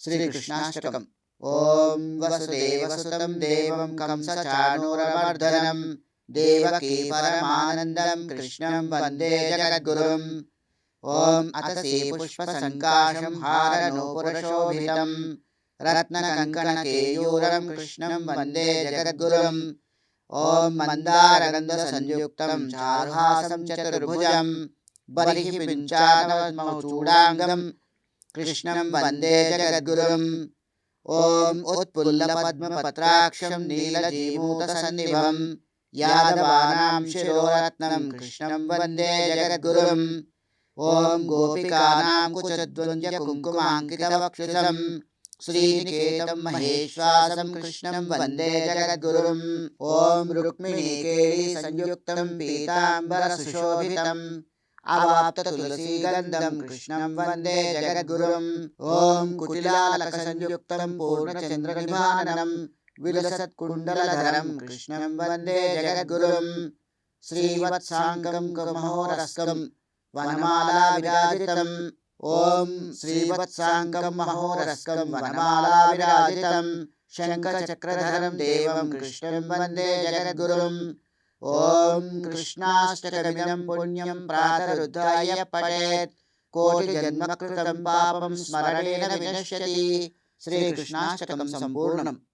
శ్రీకృష్ణాష్టకం ఓం వసుదేవసుతం దేవం కంసచాణూరమర్దనం దేవకీ పరమానందం కృష్ణం వందే జగద్గురుం ఓం అతసీ పుష్పసంకాశం హారనూపురశోభితం రత్నకంకణకేయూరం కృష్ణం వందే జగద్గురుం ఓం మందారగంధసంయుక్తం చారుహాసం చతుర్భుజం బలిః పించానవమౌచూడాంగం కృష్ణం వందే జగద్గురుం. ఓం ఉత్పుల్లపద్మపత్రాక్షం నీలజీమూతసన్నిభం యాదవానాం శిరోరత్నం కృష్ణం వందే జగద్గురుం. ఓం గోపికానాం కుచద్వంద్య కుంకుమాంకితవక్షుషం శ్రీనికేతం మహేశ్వాసం కృష్ణం వందే జగద్గురుం. ఓం రుక్మిణీకేళీ సంయుక్తం పీతాంబర അവാപ്തതുലസീഗന്ധം കൃഷ്ണം വന്ദേ ജഗദ്ഗുരും. ഓം കുടിലാലകസഞ്യുക്തം പൂർണചന്ദ്രനിഭാനം വിലസത്കുണ്ടലധരം കൃഷ്ണം വന്ദേ ജഗദ്ഗുരും. ശ്രീവത്സാംഗം കുമഹോരസ്കം വനമാലാവിരാജിതം. ഓം ശ്രീവത്സാംഗം മഹോരസ്കം വനമാലാവിരാജിതം. ശങ്കചക്രധരം ദേവം കൃഷ്ണം വന്ദേ ജഗദ്ഗുരും. శంఖచక్రధరం దేవం కృష్ణం వందే జగద్గురుం ఓం కృష్ణాష్టకమిదం పుణ్యం ప్రాతరుద్ధాయ పఠేత్. కోటి